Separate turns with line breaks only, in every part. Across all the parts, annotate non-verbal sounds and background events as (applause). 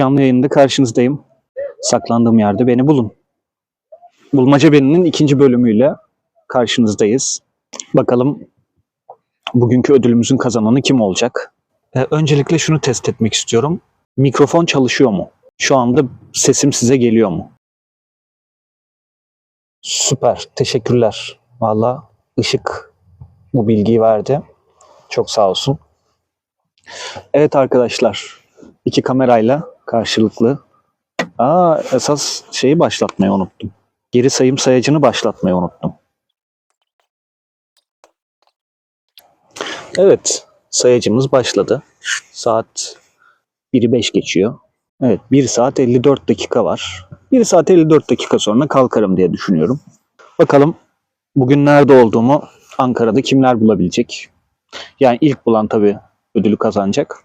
Canlı yayında karşınızdayım. Saklandığım yerde beni bulun. Bulmaca Beni'nin ikinci bölümüyle karşınızdayız. Bakalım bugünkü ödülümüzün kazananı kim olacak? Ee, öncelikle şunu test etmek istiyorum. Mikrofon çalışıyor mu? Şu anda sesim size geliyor mu? Süper, teşekkürler. Valla ışık bu bilgiyi verdi. Çok sağ olsun. Evet arkadaşlar, iki kamerayla karşılıklı. Aa, esas şeyi başlatmayı unuttum. Geri sayım sayacını başlatmayı unuttum. Evet, sayacımız başladı. Saat 1'i 5 geçiyor. Evet, 1 saat 54 dakika var. 1 saat 54 dakika sonra kalkarım diye düşünüyorum. Bakalım bugün nerede olduğumu Ankara'da kimler bulabilecek? Yani ilk bulan tabii ödülü kazanacak.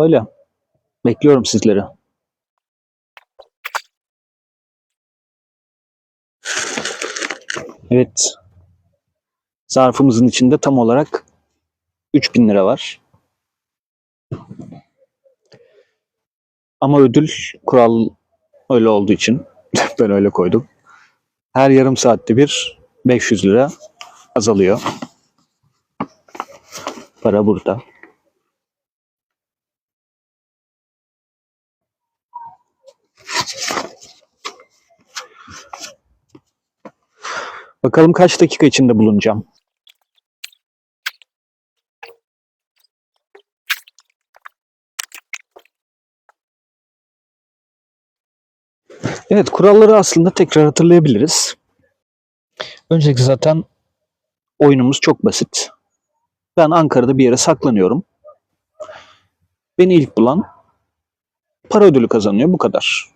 Öyle. Bekliyorum sizleri. Evet. Zarfımızın içinde tam olarak 3000 lira var. Ama ödül kural öyle olduğu için (laughs) ben öyle koydum. Her yarım saatte bir 500 lira azalıyor. Para burada. Bakalım kaç dakika içinde bulunacağım. Evet, kuralları aslında tekrar hatırlayabiliriz. Öncelikle zaten oyunumuz çok basit. Ben Ankara'da bir yere saklanıyorum. Beni ilk bulan para ödülü kazanıyor. Bu kadar.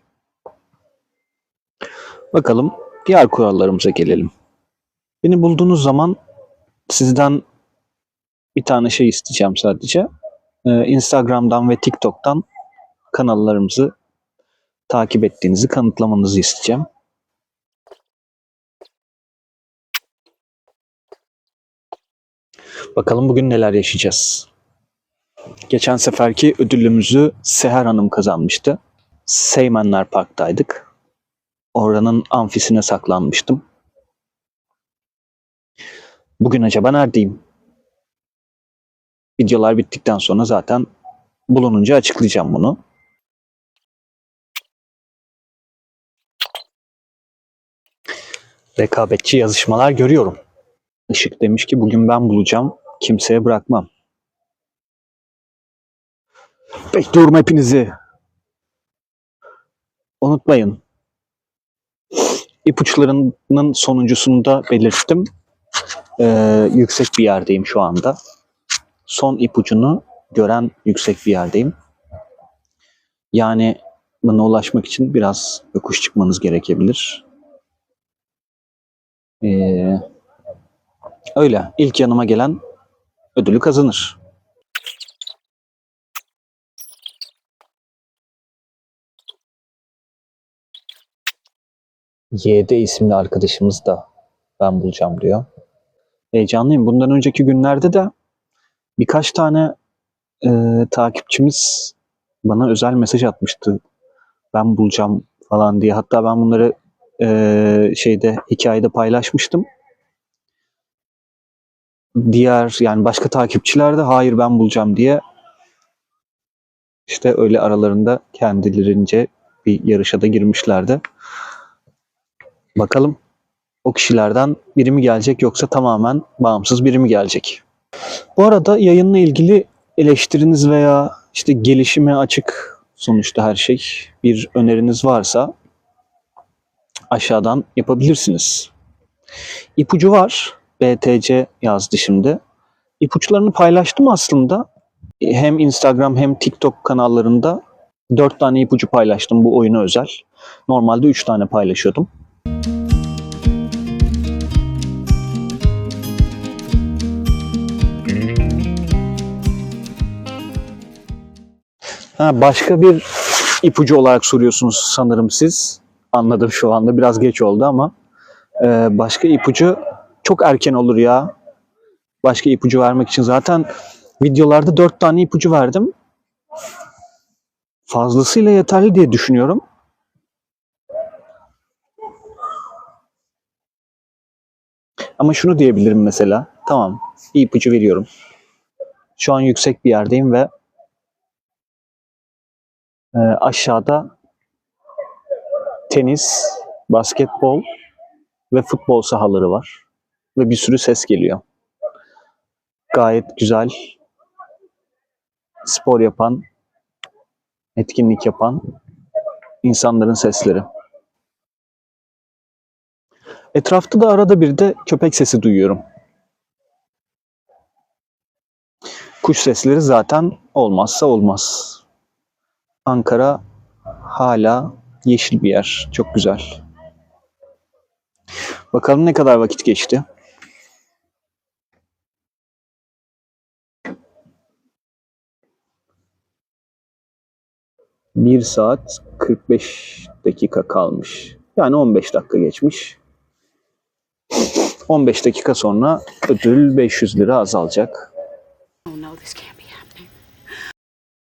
Bakalım diğer kurallarımıza gelelim. Beni bulduğunuz zaman sizden bir tane şey isteyeceğim sadece. Ee, Instagram'dan ve TikTok'tan kanallarımızı takip ettiğinizi kanıtlamanızı isteyeceğim. Bakalım bugün neler yaşayacağız. Geçen seferki ödülümüzü Seher Hanım kazanmıştı. Seymenler Park'taydık. Oranın amfisine saklanmıştım. Bugün acaba neredeyim? Videolar bittikten sonra zaten bulununca açıklayacağım bunu. Rekabetçi yazışmalar görüyorum. Işık demiş ki bugün ben bulacağım, kimseye bırakmam. Bekliyorum hepinizi. Unutmayın. İpuçlarının sonuncusunu da belirttim. Ee, yüksek bir yerdeyim şu anda. Son ipucunu gören yüksek bir yerdeyim. Yani bana ulaşmak için biraz yokuş çıkmanız gerekebilir. Ee, öyle. İlk yanıma gelen ödülü kazanır. YD isimli arkadaşımız da ben bulacağım diyor. Heyecanlıyım. Bundan önceki günlerde de birkaç tane e, takipçimiz bana özel mesaj atmıştı. Ben bulacağım falan diye. Hatta ben bunları e, şeyde hikayede paylaşmıştım. Diğer yani başka takipçiler de hayır ben bulacağım diye işte öyle aralarında kendilerince bir yarışa da girmişlerdi. Bakalım o kişilerden biri mi gelecek yoksa tamamen bağımsız biri mi gelecek? Bu arada yayınla ilgili eleştiriniz veya işte gelişime açık sonuçta her şey bir öneriniz varsa aşağıdan yapabilirsiniz. İpucu var. BTC yazdı şimdi. İpuçlarını paylaştım aslında. Hem Instagram hem TikTok kanallarında 4 tane ipucu paylaştım bu oyuna özel. Normalde 3 tane paylaşıyordum. Ha, başka bir ipucu olarak soruyorsunuz sanırım siz. Anladım şu anda biraz geç oldu ama e, başka ipucu çok erken olur ya. Başka ipucu vermek için zaten Videolarda dört tane ipucu verdim. Fazlasıyla yeterli diye düşünüyorum. Ama şunu diyebilirim mesela. Tamam, ipucu veriyorum. Şu an yüksek bir yerdeyim ve e, aşağıda tenis, basketbol ve futbol sahaları var. Ve bir sürü ses geliyor. Gayet güzel spor yapan, etkinlik yapan insanların sesleri. Etrafta da arada bir de köpek sesi duyuyorum. Kuş sesleri zaten olmazsa olmaz. Ankara hala yeşil bir yer. Çok güzel. Bakalım ne kadar vakit geçti. Bir saat 45 dakika kalmış. Yani 15 dakika geçmiş. 15 dakika sonra ödül 500 lira azalacak.
Oh no, this can't.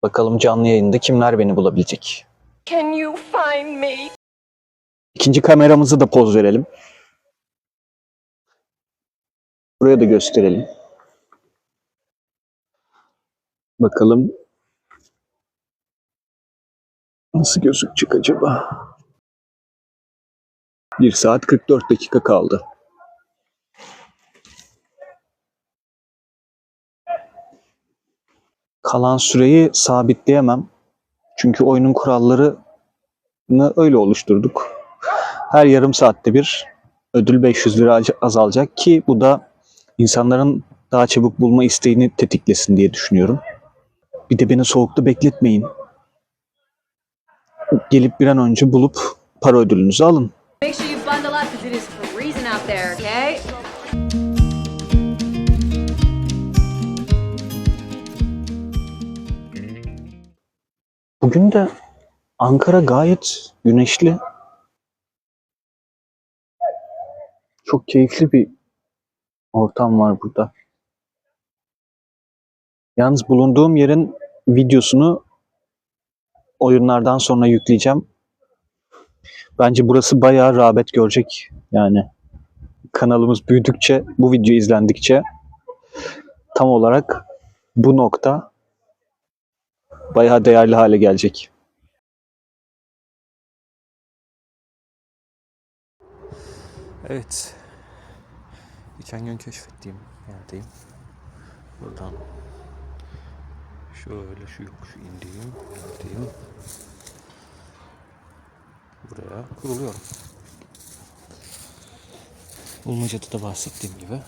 Bakalım canlı yayında kimler beni bulabilecek.
Can you find me?
İkinci kameramızı da poz verelim. Buraya da gösterelim. Bakalım nasıl gözükecek acaba? 1 saat 44 dakika kaldı. Kalan süreyi sabitleyemem. Çünkü oyunun kurallarını öyle oluşturduk. Her yarım saatte bir ödül 500 lira azalacak ki bu da insanların daha çabuk bulma isteğini tetiklesin diye düşünüyorum. Bir de beni soğukta bekletmeyin. Gelip bir an önce bulup para ödülünüzü alın. Bugün de Ankara gayet güneşli. Çok keyifli bir ortam var burada. Yalnız bulunduğum yerin videosunu oyunlardan sonra yükleyeceğim. Bence burası bayağı rağbet görecek. Yani kanalımız büyüdükçe, bu video izlendikçe tam olarak bu nokta bayağı değerli hale gelecek.
Evet. Geçen gün keşfettiğim yerdeyim. Buradan şöyle şu yokuşu indiğim yerdeyim. Buraya kuruluyorum. Bulmacada da bahsettiğim gibi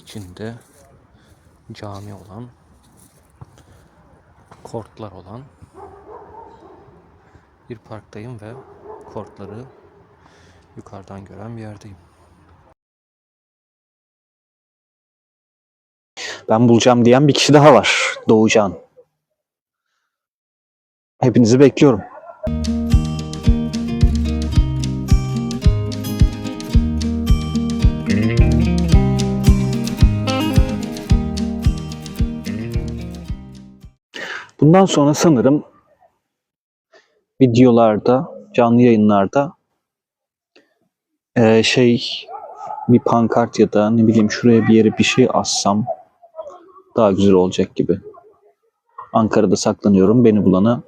içinde cami olan kortlar olan bir parktayım ve kortları yukarıdan gören bir yerdeyim.
Ben bulacağım diyen bir kişi daha var. Doğucan. Hepinizi bekliyorum. Bundan sonra sanırım videolarda, canlı yayınlarda eee, şey bir pankart ya da ne bileyim şuraya bir yere bir şey assam daha güzel olacak gibi. Ankara'da saklanıyorum, beni bulana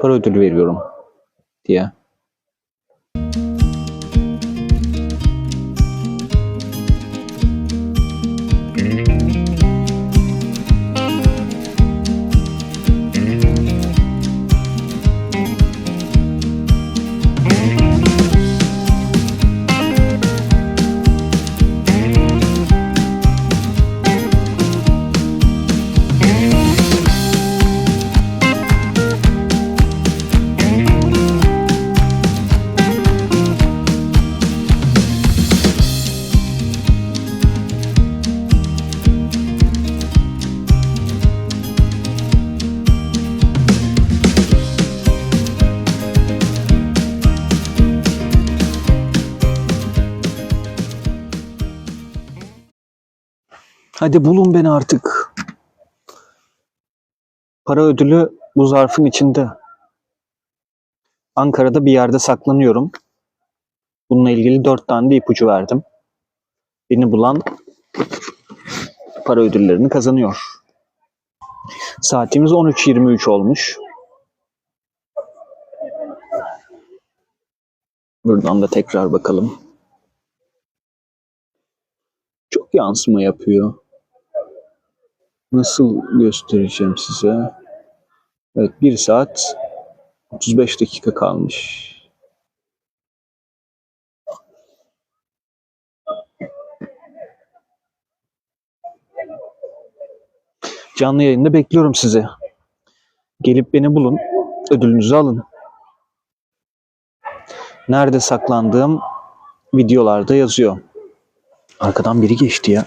para ödülü veriyorum diye. Hadi bulun beni artık. Para ödülü bu zarfın içinde. Ankara'da bir yerde saklanıyorum. Bununla ilgili dört tane de ipucu verdim. Beni bulan para ödüllerini kazanıyor. Saatimiz 13.23 olmuş. Buradan da tekrar bakalım. Çok yansıma yapıyor. Nasıl göstereceğim size? Evet 1 saat 35 dakika kalmış. Canlı yayında bekliyorum sizi. Gelip beni bulun, ödülünüzü alın. Nerede saklandığım videolarda yazıyor. Arkadan biri geçti ya.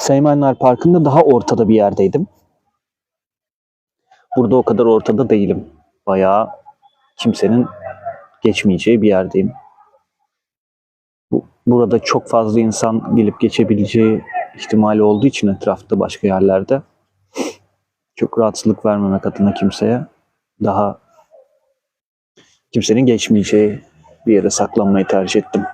Seymenler Parkı'nda daha ortada bir yerdeydim. Burada o kadar ortada değilim. Bayağı kimsenin geçmeyeceği bir yerdeyim. Bu- Burada çok fazla insan gelip geçebileceği ihtimali olduğu için etrafta başka yerlerde çok rahatsızlık vermemek adına kimseye daha kimsenin geçmeyeceği bir yere saklanmayı tercih ettim.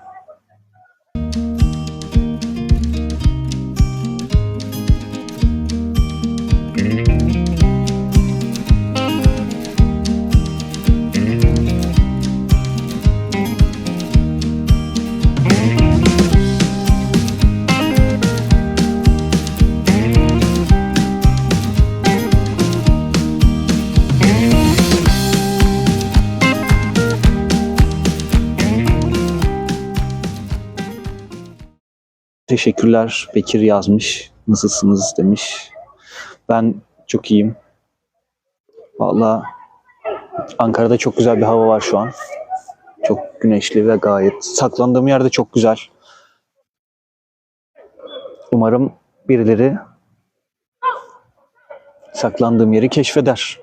Teşekkürler Bekir yazmış. Nasılsınız demiş. Ben çok iyiyim. Valla Ankara'da çok güzel bir hava var şu an. Çok güneşli ve gayet. Saklandığım yerde çok güzel. Umarım birileri saklandığım yeri keşfeder.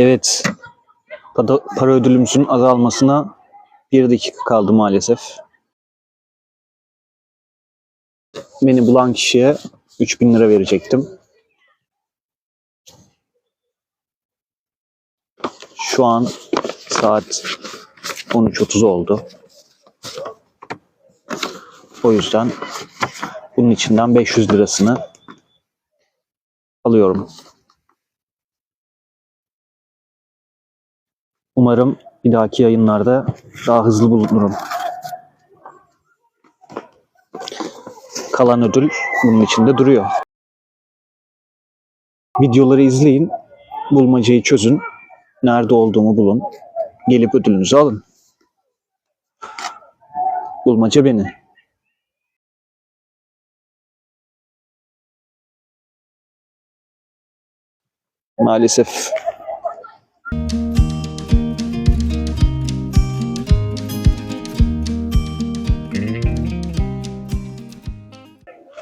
Evet. Para, para ödülümüzün azalmasına bir dakika kaldı maalesef. Beni bulan kişiye 3000 lira verecektim. Şu an saat 13.30 oldu. O yüzden bunun içinden 500 lirasını alıyorum. Umarım bir dahaki yayınlarda daha hızlı bulunurum. Kalan ödül bunun içinde duruyor. Videoları izleyin, bulmacayı çözün, nerede olduğumu bulun, gelip ödülünüzü alın. Bulmaca beni. Maalesef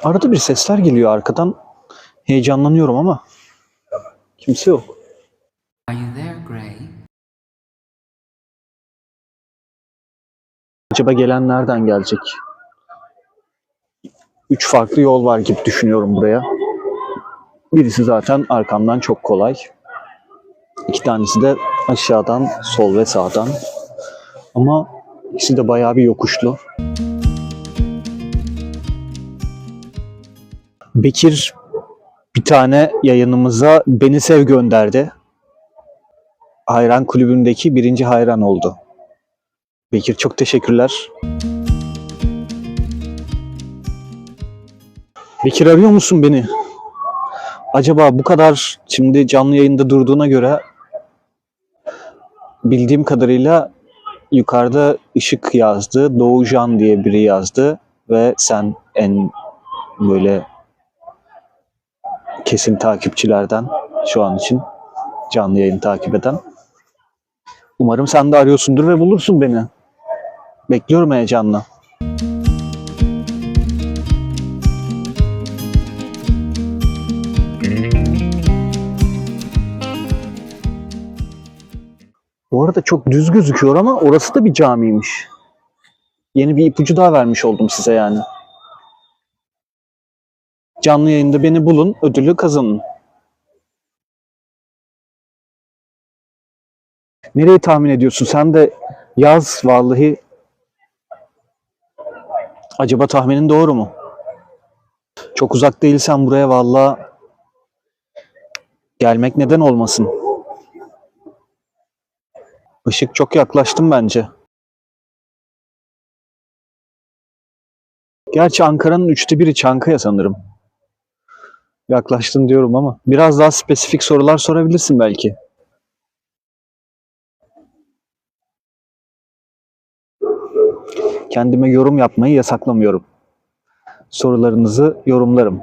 Arada bir sesler geliyor arkadan. Heyecanlanıyorum ama kimse yok.
Are you there, Gray?
Acaba gelen nereden gelecek? Üç farklı yol var gibi düşünüyorum buraya. Birisi zaten arkamdan çok kolay. İki tanesi de aşağıdan, sol ve sağdan. Ama ikisi de bayağı bir yokuşlu. Bekir bir tane yayınımıza beni sev gönderdi. Hayran kulübündeki birinci hayran oldu. Bekir çok teşekkürler. Bekir arıyor musun beni? Acaba bu kadar şimdi canlı yayında durduğuna göre bildiğim kadarıyla yukarıda ışık yazdı. Doğucan diye biri yazdı ve sen en böyle kesin takipçilerden şu an için canlı yayın takip eden. Umarım sen de arıyorsundur ve bulursun beni. Bekliyorum heyecanla. Bu arada çok düz gözüküyor ama orası da bir camiymiş. Yeni bir ipucu daha vermiş oldum size yani. Canlı yayında beni bulun, ödülü kazanın. Nereyi tahmin ediyorsun? Sen de yaz vallahi. Acaba tahminin doğru mu? Çok uzak değilsen buraya vallahi gelmek neden olmasın? Işık çok yaklaştım bence. Gerçi Ankara'nın üçte biri Çankaya sanırım. Yaklaştın diyorum ama biraz daha spesifik sorular sorabilirsin belki. Kendime yorum yapmayı yasaklamıyorum. Sorularınızı yorumlarım.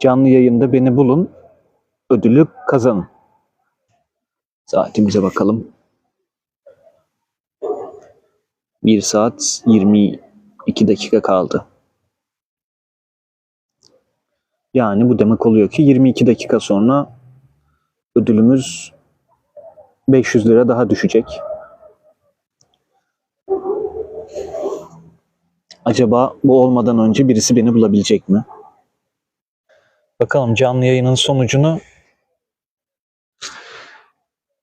Canlı yayında beni bulun, ödülü kazanın. Saatimize bakalım. 1 saat 22 dakika kaldı. Yani bu demek oluyor ki 22 dakika sonra ödülümüz 500 lira daha düşecek. Acaba bu olmadan önce birisi beni bulabilecek mi? Bakalım canlı yayının sonucunu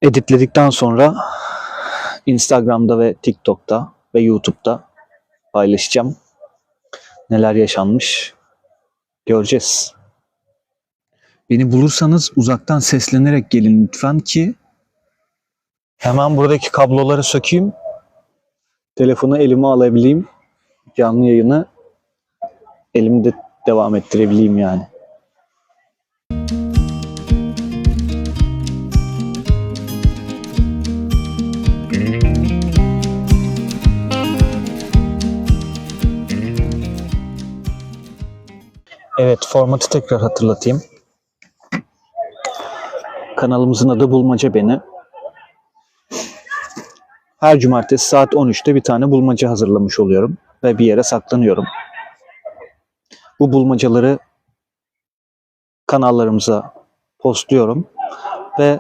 editledikten sonra Instagram'da ve TikTok'ta ve YouTube'da paylaşacağım. Neler yaşanmış göreceğiz. Beni bulursanız uzaktan seslenerek gelin lütfen ki hemen buradaki kabloları sökeyim. Telefonu elime alabileyim. Canlı yayını elimde devam ettirebileyim yani. Evet, formatı tekrar hatırlatayım. Kanalımızın adı Bulmaca Beni. Her cumartesi saat 13'te bir tane bulmaca hazırlamış oluyorum ve bir yere saklanıyorum. Bu bulmacaları kanallarımıza postluyorum ve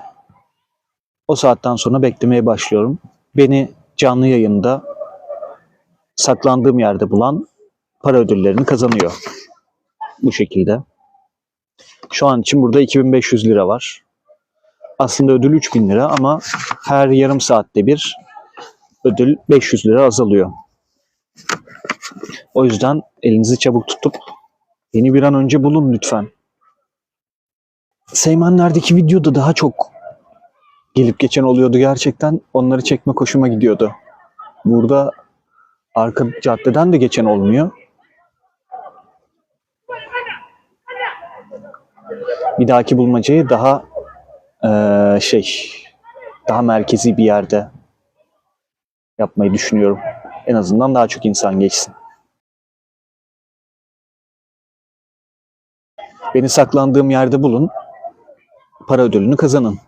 o saatten sonra beklemeye başlıyorum. Beni canlı yayında saklandığım yerde bulan para ödüllerini kazanıyor bu şekilde. Şu an için burada 2500 lira var. Aslında ödül 3000 lira ama her yarım saatte bir ödül 500 lira azalıyor. O yüzden elinizi çabuk tutup beni bir an önce bulun lütfen. Seymenler'deki videoda daha çok gelip geçen oluyordu gerçekten. Onları çekme hoşuma gidiyordu. Burada arka caddeden de geçen olmuyor. Bir dahaki bulmacayı daha eee, şey daha merkezi bir yerde yapmayı düşünüyorum. En azından daha çok insan geçsin. Beni saklandığım yerde bulun. Para ödülünü kazanın.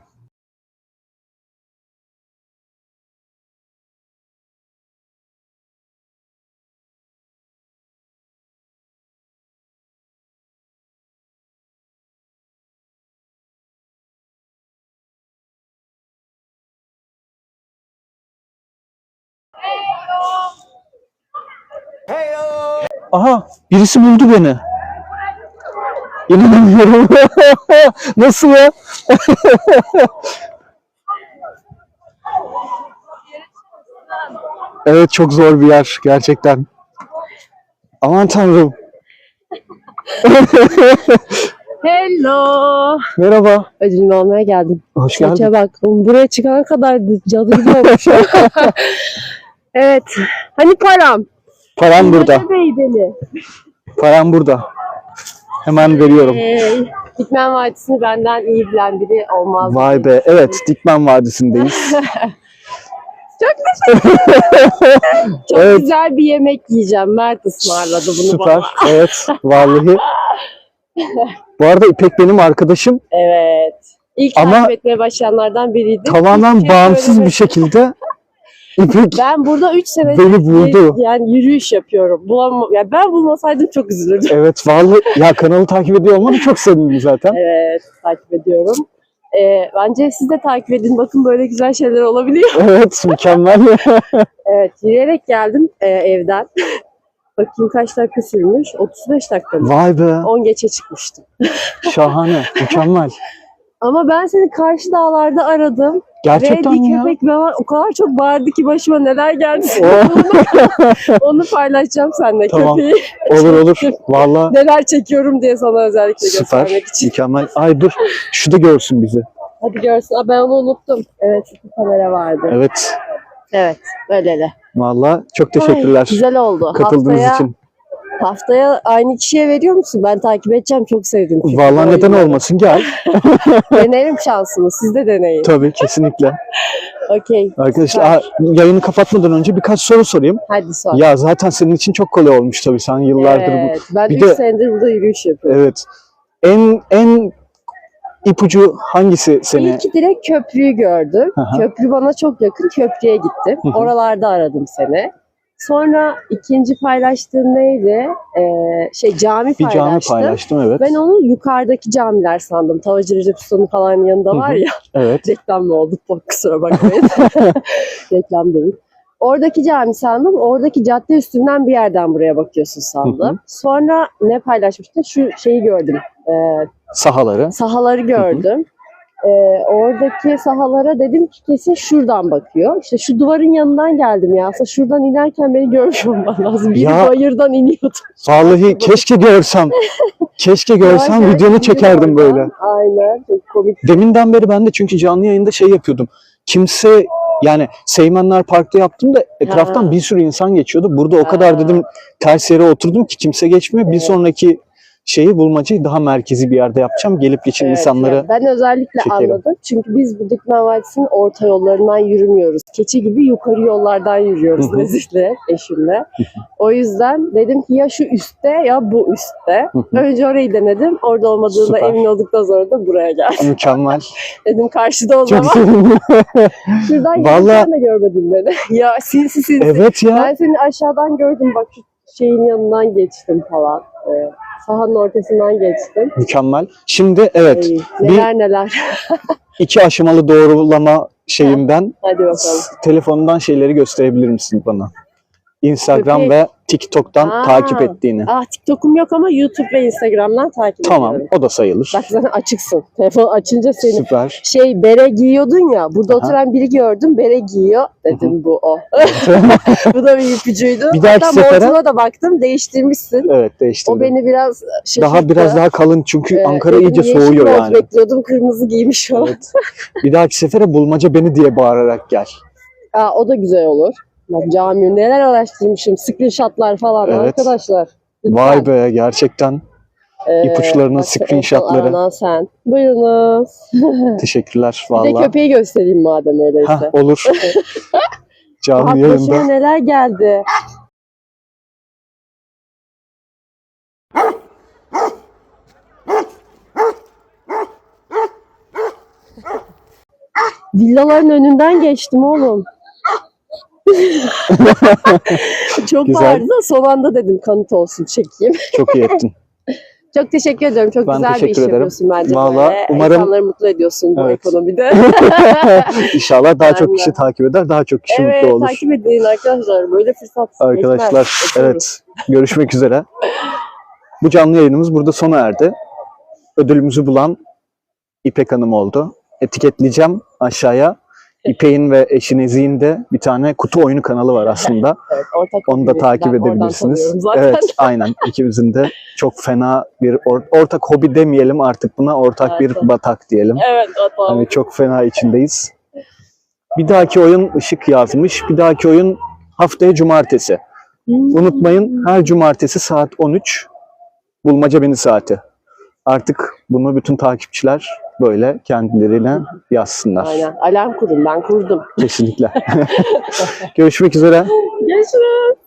Aha birisi buldu beni. İnanamıyorum. (laughs) Nasıl ya? (laughs) evet çok zor bir yer gerçekten. Aman tanrım. (laughs)
Hello.
Merhaba.
Ödülümü almaya geldim.
Hoş geldin.
Saça bak. Buraya çıkana kadar cadı gibi olmuş. evet. Hani param?
Param burada.
Hoca Bey beni.
Param burada. Hemen veriyorum.
Ee, Dikmen Vadisi'ni benden iyi bilen biri olmaz.
Vay be. Evet Dikmen Vadisi'ndeyiz. (laughs) (laughs)
Çok
Evet.
güzel bir yemek yiyeceğim. Mert ısmarladı bunu
Süper.
bana. (laughs)
Evet. Vallahi. Bu arada İpek benim arkadaşım.
Evet. İlk
Ama-
takip etmeye başlayanlardan biriydi.
Tamamen bağımsız bir şekilde İpek
Ben burada 3 sene
beni buldu.
yani yürüyüş yapıyorum. Bulam yani ben bulmasaydım çok üzülürdüm.
Evet vallahi ya kanalı takip ediyor olmanı çok sevindim zaten.
Evet, takip ediyorum. Ee, bence siz de takip edin. Bakın böyle güzel şeyler olabiliyor. (laughs)
Evet mükemmel.
Evet yürüyerek geldim e, evden. (laughs) Bakayım kaç dakika sürmüş? 35 dakika mı?
Vay be
10 geçe çıkmıştım. (laughs)
şahane mükemmel.
Ama ben seni karşı dağlarda aradım.
Gerçekten mi ya?
köpek bana o kadar çok bağırdı ki başıma neler geldi. (laughs) Onu paylaşacağım seninle
Tamam.
köpeği.
Olur olur. Valla (laughs)
Neler çekiyorum diye sana özellikle
süper.
göstermek için.
Mükemmel. Ay dur. Şu da görsün bizi.
Hadi görsün. Aa, ben onu unuttum. Evet bir kamera vardı.
Evet.
Evet öyle
Valla çok teşekkürler.
Ay, güzel oldu.
Katıldığınız
haftaya,
için.
Haftaya aynı kişiye veriyor musun? Ben takip edeceğim. Çok sevdim. çünkü
Valla
bu
neden
oyunları.
olmasın gel. (laughs)
Denerim şansını. Siz de deneyin.
Tabii kesinlikle.
Okey.
Arkadaşlar aa, yayını kapatmadan önce birkaç soru sorayım.
Hadi sor.
Ya zaten senin için çok kolay olmuş tabii. Sen yıllardır
evet. Ben
Bir
3
de-
senedir burada yürüyüş
bu.
yapıyorum.
Evet. En en ipucu hangisi seni?
İlk direkt köprüyü gördüm.
Hı.
Köprü bana çok yakın. Köprüye gittim.
Hı hı.
Oralarda aradım seni. Sonra ikinci paylaştığın neydi? Ee, şey cami
Bir cami
paylaştım.
paylaştım evet.
Ben onu yukarıdaki camiler sandım. Tavacı Recep Usta'nın falan yanında var ya.
Evet. (laughs)
Reklam mı oldu? Kusura bakmayın. (laughs) Reklam değil. Oradaki cami sandım. Oradaki cadde üstünden bir yerden buraya bakıyorsun sandım.
Hı hı.
Sonra ne paylaşmıştın? Şu şeyi gördüm. Ee,
Sahaları.
sahaları gördüm. Ee, oradaki sahalara dedim ki kesin şuradan bakıyor. İşte şu duvarın yanından geldim ya. Aslında şuradan inerken beni görmüş olman lazım. Biri
Ya.
bayırdan iniyordu.
Vallahi keşke görsem. Keşke görsem videonu çekerdim
oradan.
böyle.
Aynen. Çok komik.
Deminden beri ben de çünkü canlı yayında şey yapıyordum. Kimse yani Seymenler Park'ta yaptım da etraftan
Ha.
bir sürü insan geçiyordu. Burada o kadar dedim ters yere oturdum ki kimse geçmiyor. Bir
Evet.
sonraki şeyi bulmacayı daha merkezi bir yerde yapacağım. Gelip geçen
Evet,
insanları
yani ben özellikle
çekerim.
anladım. Çünkü biz bu Dikmen Vadisi'nin orta yollarından yürümüyoruz. Keçi gibi yukarı yollardan yürüyoruz. Nezih'le, eşimle. O yüzden dedim ki ya şu üstte ya bu üstte. Önce orayı denedim. Orada olmadığında
Süper.
emin olduktan sonra da buraya geldim.
mükemmel. (laughs)
Dedim karşıda o
Çok
zaman.
sevindim.
Şuradan
Vallahi-
de görmedin beni. (laughs) ya sinsi sinsi.
evet ya.
Ben seni aşağıdan gördüm. Bak şu şeyin yanından geçtim falan. Ee, sahanın ortasından geçtim.
Mükemmel. Şimdi evet
Ay, neler neler. (laughs)
iki aşamalı doğrulama şeyimden
Hadi bakalım.
telefonundan şeyleri gösterebilir misin bana? Instagram
Köpek.
ve TikTok'tan
Aa.
takip ettiğini.
Ah TikTok'um yok ama YouTube ve Instagram'dan takip
Tamam,
ediyorum.
o da sayılır.
Bak zaten açıksın. Telefon açınca seni
Süper.
şey bere giyiyordun ya. Burada
Aha.
oturan biri gördüm bere giyiyor. Dedim bu o. (laughs) (laughs) bu da bir ipucuydu.
Bir dahaki
Hatta
sefere-
da baktım değiştirmişsin.
evet, değiştirdim.
O beni biraz şaşırttı.
daha biraz daha kalın çünkü
Ee,
Ankara iyice soğuyor yani.
bekliyordum kırmızı giymiş falan.
Evet. Bir dahaki sefere bulmaca beni diye bağırarak gel.
Aa, o da güzel olur. Bak cami neler araştırmışım. Screenshotlar falan
Evet.
arkadaşlar.
Vay be gerçekten
Ee,
ipuçlarının screenshotları.
aranan sen. Buyurunuz. (laughs)
teşekkürler
Bir de köpeği göstereyim madem öyleyse.
Hah olur. (laughs) Canlı yayında.
neler geldi. Villaların önünden geçtim oğlum. (laughs) Çok
Güzel.
bağırdı da son anda dedim kanıt olsun çekeyim.
Çok iyi ettin. (laughs)
Çok teşekkür ediyorum. Çok
Ben
güzel bir iş
teşekkür ederim.
yapıyorsun bence
Vallahi
böyle.
umarım-
İnsanları mutlu ediyorsun bu
Evet.
ekonomide. (laughs)
İnşallah daha çok
Aynen.
kişi takip eder, daha çok kişi
evet
mutlu olur.
takip edin arkadaşlar. Böyle fırsat
Arkadaşlar
geçmez.
Evet görüşmek üzere. Bu canlı yayınımız burada sona erdi. Ödülümüzü bulan İpek Hanım oldu. Etiketleyeceğim aşağıya. İpek'in ve eşi Nezih'in de bir tane kutu oyunu kanalı var aslında. (laughs)
Evet, ortak
Onu da takip edebilirsiniz.
Zaten.
Evet aynen ikimizin de çok fena bir or- ortak hobi demeyelim artık buna ortak bir
Evet.
batak diyelim.
Evet, tamam.
Hani çok fena içindeyiz. Bir dahaki oyun ışık yazmış. Bir dahaki oyun haftaya cumartesi.
Hmm.
Unutmayın her cumartesi saat 13 bulmaca beni saati. Artık bunu bütün takipçiler böyle kendilerine yazsınlar.
Aynen. Alarm kurun. Ben kurdum.
Kesinlikle. (laughs) Görüşmek üzere.
Görüşürüz.